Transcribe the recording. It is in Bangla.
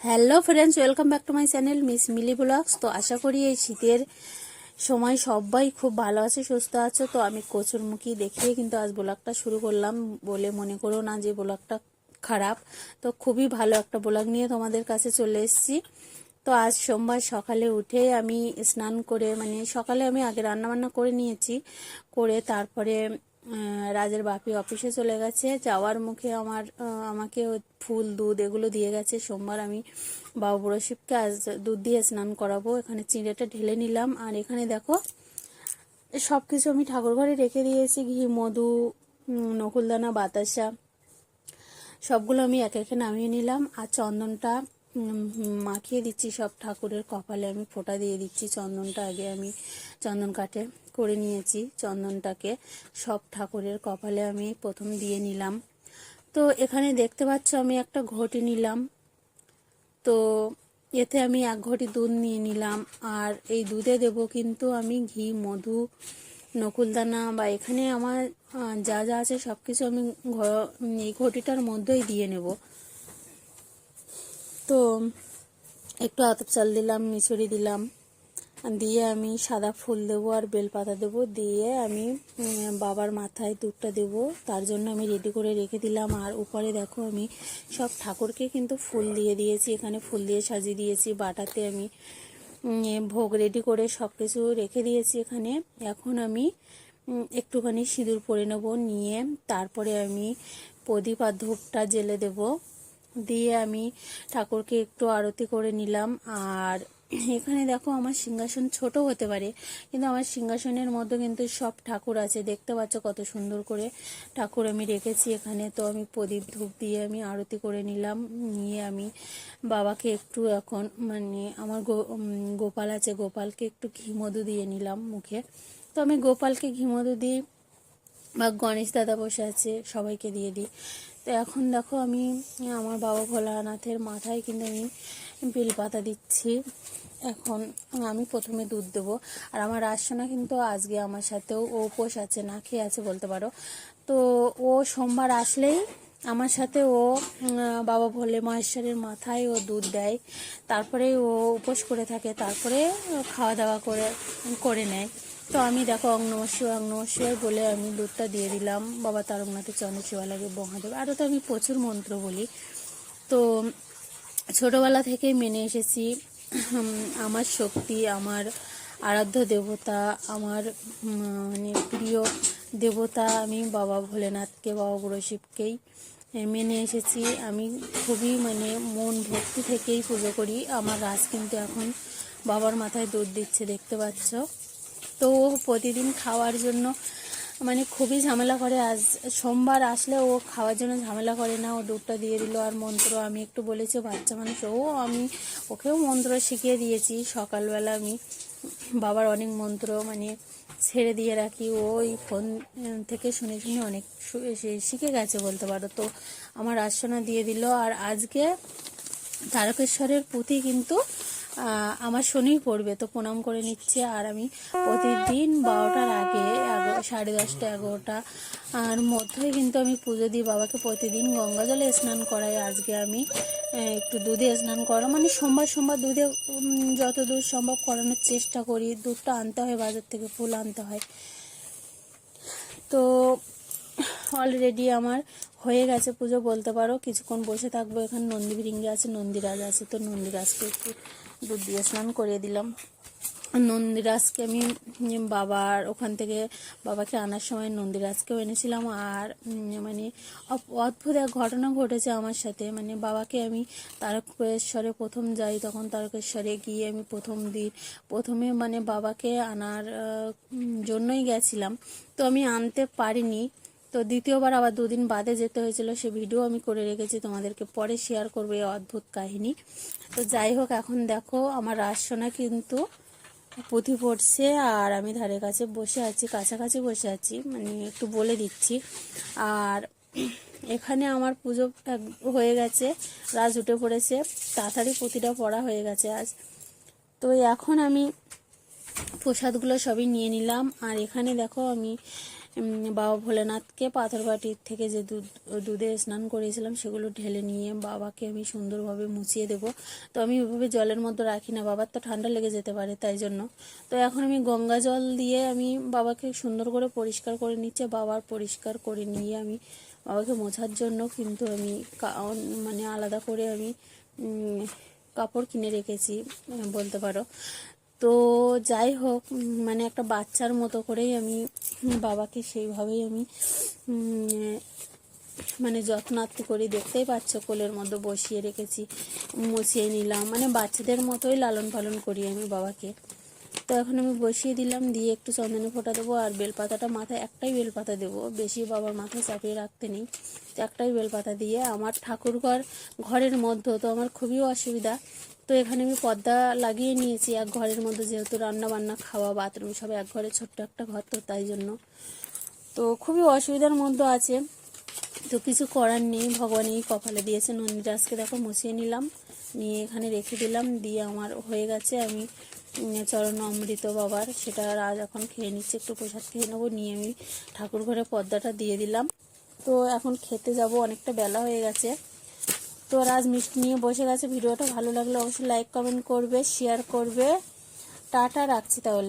Hello friends welcome back to my channel miss Mili blogs তো আশা করি এই শীতের সময় সবাই খুব ভালো আছে, সুস্থ আছে। তো আমি কচুর কচুরমুখী দেখিয়ে কিন্তু আজ ব্লগটা শুরু করলাম বলে মনে করো না যে ব্লগটা খারাপ। তো খুবই ভালো একটা ব্লগ নিয়ে তোমাদের কাছে চলে এসেছি। তো আজ সোমবার সকালে উঠে আমি স্নান করে মানে সকালে আমি আগে রান্না বান্না করে নিয়েছি। করে তারপরে রাজের বাপি অফিসে চলে গেছে। যাওয়ার মুখে আমার আমাকে ফুল, দুধ এগুলো দিয়ে গেছে। সোমবার আমি বাবু বুড়ো শিবকে আজ দুধ দিয়ে স্নান করাবো। এখানে চিঁড়েটা ঢেলে নিলাম। আর এখানে দেখো সব কিছু আমি ঠাকুর ঘরে রেখে দিয়েছি। ঘি, মধু নকুলদানা, বাতাসা, সবগুলো আমি একে একে নামিয়ে নিলাম। আর চন্দনটা মাখিয়ে দিচ্ছি সব ঠাকুরের কপালে। আমি ফোঁটা দিয়ে দিচ্ছি, চন্দনটা আগে আমি চন্দন কাঠে করে নিয়েছি। চন্দনটাকে সব ঠাকুরের কপালে আমি প্রথম দিয়ে নিলাম। তো এখানে দেখতে পাচ্ছ আমি একটা ঘটি নিলাম। তো এতে আমি এক ঘটি দুধ নিয়ে নিলাম। আর এই দুধে দেব কিন্তু আমি ঘি, মধু, নকুলদানা বা এখানে আমার যা যা আছে সব কিছু আমি এই ঘটিটার মধ্যেই দিয়ে নেব। তো একটু আতপ চাল দিলাম মিছরি দিলাম। দিয়ে আমি সাদা ফুল দেবো আর বেলপাতা দেবো। দিয়ে আমি বাবার মাথায় দুধটা দেব। তার জন্য আমি রেডি করে রেখে দিলাম। আর উপরে দেখো আমি সব ঠাকুরকে কিন্তু ফুল দিয়ে দিয়েছি। এখানে ফুল দিয়ে সাজিয়ে দিয়েছি। বাটাতে আমি ভোগ রেডি করে সব কিছু রেখে দিয়েছি এখানে। এখন আমি একটুখানি সিঁদুর পরে নেব। নিয়ে তারপরে আমি প্রদীপ আর ধূপটা জেলে দেব। দিয়ে আমি ঠাকুরকে একটু আরতি করে নিলাম। আর এখানে দেখো আমার সিংহাসন ছোট হতে পারে, কিন্তু আমার সিংহাসনের মধ্যে কিন্তু সব ঠাকুর আছে। দেখতে পাচ্ছ কত সুন্দর করে ঠাকুর আমি রেখেছি এখানে। তো আমি প্রদীপ ধূপ দিয়ে আমি আরতি করে নিলাম। নিয়ে আমি বাবাকে একটু এখন মানে আমার গোপাল আছে, গোপালকে একটু ঘি মধু দিয়ে নিলাম মুখে। তো আমি গোপালকে ঘি মধু দিই বা গণেশ দাদা বসে আছে, সবাইকে দিয়ে দিই। তো এখন দেখো আমি, আমার বাবা ভোলানাথের মাথায় কিন্তু আমি বেল পাতা দিচ্ছি। এখন আমি প্রথমে দুধ দেবো। আর আমার রাসনা কিন্তু আজকে আমার সাথেও ও উপোস আছে, না খেয়ে আছে বলতে পারো। তো ও সোমবার আসলেই আমার সাথে ও বাবা ভোলে মহেশ্বরের মাথায় ও দুধ দেয়। তারপরে ও উপোস করে থাকে, তারপরে খাওয়া দাওয়া করে করে নেয়। তো আমি দেখো অং নমঃ শিবায় অং নমঃ বলে আমি দুধটা দিয়ে দিলাম। বাবা তারকনাথের চন্দ্র শিবালাগে মহাদেব আরও তো আমি প্রচুর মন্ত্র বলি। তো ছোটোবেলা থেকেই মেনে এসেছি আমার শক্তি আমার আরাধ্য দেবতা আমার মানে প্রিয় দেবতা আমি বাবা ভোলেনাথকে বাবা বুড়ো শিবকেই এ, মেনে এসেছি। আমি খুবই মানে মন ভক্তি থেকেই পুজো করি। আমার রাজ কিন্তু এখন বাবার মাথায় দুধ দিচ্ছে দেখতে পাচ্ছ। তো ও প্রতিদিন খাওয়ার জন্য মানে খুবই ঝামেলা করে। আজ সোমবার আসলে ও খাওয়ার জন্য ঝামেলা করে না। ও দুধটা দিয়ে দিল আর মন্ত্র আমি একটু বলেছি বাচ্চা মানুষ, ও আমি ওকেও মন্ত্র শিখিয়ে দিয়েছি। সকালবেলা আমি বাবার অনেক মন্ত্র মানে ছেড়ে দিয়ে রাখি। ওই ফোন থেকে শুনে শুনে অনেক শিখে গেছে বলতে পারো। তো আমার আশ্রনা দিয়ে দিল। আর আজকে তারকেশ্বরের পুঁথি কিন্তু আমার শনিই পড়বে তো প্রণাম করে নিচ্ছে আর আমি প্রতিদিন বারোটার আগে সাড়ে দশটা, এগারোটা, আর মধ্যে কিন্তু আমি পুজো দিই বাবাকে প্রতিদিন গঙ্গা জলে স্নান করাই। আজকে আমি একটু দুধে স্নান করা মানে সোমবার সোমবার দুধে যত দূর সম্ভব করানোর চেষ্টা করি। দুধটা আনতে হয়, বাজার থেকে ফুল আনতে হয়। তো অলরেডি আমার হয়ে গেছে পুজো, বলতে পারো। কিছুক্ষণ বসে থাকব এখানে নন্দী ভিরিঙ্গি আছে, নন্দীরাজ আছে, তো নন্দীরাজকে একটু দুধ দিয়ে স্নান করিয়ে দিলাম। নন্দীরাজকে আমি বাবার ওখান থেকে বাবাকে আনার সময় নন্দীরাজকেও এনেছিলাম। আর মানে অদ্ভুত এক ঘটনা ঘটেছে আমার সাথে। মানে বাবাকে আমি তারকেশ্বরে প্রথম যাই, তখন তারকেশ্বরে গিয়ে আমি প্রথম দিন, প্রথমে মানে বাবাকে আনার জন্যই গেছিলাম। তো আমি আনতে পারিনি। তো দ্বিতীয়বার আবার দুদিন বাদে যেতে হয়েছিল, সে ভিডিও আমি করে রেখেছি, তোমাদেরকে পরে শেয়ার করব এই অদ্ভুত কাহিনী। তো যাই হোক, এখন দেখো আমার রাসনা কিন্তু পুঁথি পড়ছে আর আমি ধারে কাছে বসে আছি, কাছাকাছি বসে আছি মানে একটু বলে দিচ্ছি। আর এখানে আমার পুজো হয়ে গেছে, রাজ উঠে পড়েছে, তাড়াতাড়ি পুঁথিটা পড়া হয়ে গেছে আজ। তো এখন আমি প্রসাদগুলো সবই নিয়ে নিলাম, আর এখানে দেখো আমি বাবা ভোলেনাথকে পাথর বাটির থেকে যে দুধ, দুধে স্নান করিয়েছিলাম, সেগুলো ঢেলে নিয়ে বাবাকে আমি সুন্দরভাবে মুছিয়ে দেব। তো আমি ওইভাবে জলের মধ্যে রাখি না, বাবার তো ঠান্ডা লেগে যেতে পারে তাই জন্য। তো এখন আমি গঙ্গা জল দিয়ে আমি বাবাকে সুন্দর করে পরিষ্কার করে নিচ্ছে, বাবার পরিষ্কার করে নিয়ে আমি বাবাকে মোছার জন্য কিন্তু আমি মানে আলাদা করে আমি কাপড় কিনে রেখেছি, বলতে পারো। তো যাই হোক মানে একটা বাচ্চার মতো করেই আমি বাবাকে সেইভাবেই আমি মানে যত্নার্থী করে দেখতেই পাচ্ছ, কোলের মধ্যে বসিয়ে রেখেছি, মুছিয়ে নিলাম মানে বাচ্চাদের মতোই লালন পালন করি আমি বাবাকে। তো এখন আমি বসিয়ে দিলাম, দিয়ে একটু চন্দনে ফোঁটা দেবো, আর বেলপাতাটা মাথায়, একটাই বেলপাতা দেবো, বেশি বাবার মাথায় চাপিয়ে রাখতে নেই, তো একটাই বেলপাতা দিয়ে আমার ঠাকুর ঘর ঘরের মধ্যে, তো আমার খুবই অসুবিধা। তো এখানে আমি পর্দা লাগিয়ে নিয়েছি এক ঘরের মধ্যে যেহেতু রান্না বান্না, খাওয়া, বাথরুম সব এক ঘরে ছোট্ট একটা ঘর তো তাই জন্য। তো খুবই অসুবিধার মধ্যে আছে। তো কিছু করার নেই ভগবানই কপালে দিয়েছে। নন্দিরাজকে দেখো মুছিয়ে নিলাম, নিয়ে এখানে রেখে দিলাম। দিয়ে আমার হয়ে গেছে আমি চরণ অমৃত বাবার। সেটা আজ এখন খেয়ে নিচ্ছে, একটু প্রসাদ খেয়ে নেব। নিয়ে আমি ঠাকুর ঘরে পর্দাটা দিয়ে দিলাম। তো এখন খেতে যাব, অনেকটা বেলা হয়ে গেছে। তো আজ মিষ্টি নিয়ে বসে গেছে। ভিডিওটা ভালো লাগলে অবশ্যই লাইক কমেন্ট করবে শেয়ার করবে। টাটা, রাখছি তাহলে।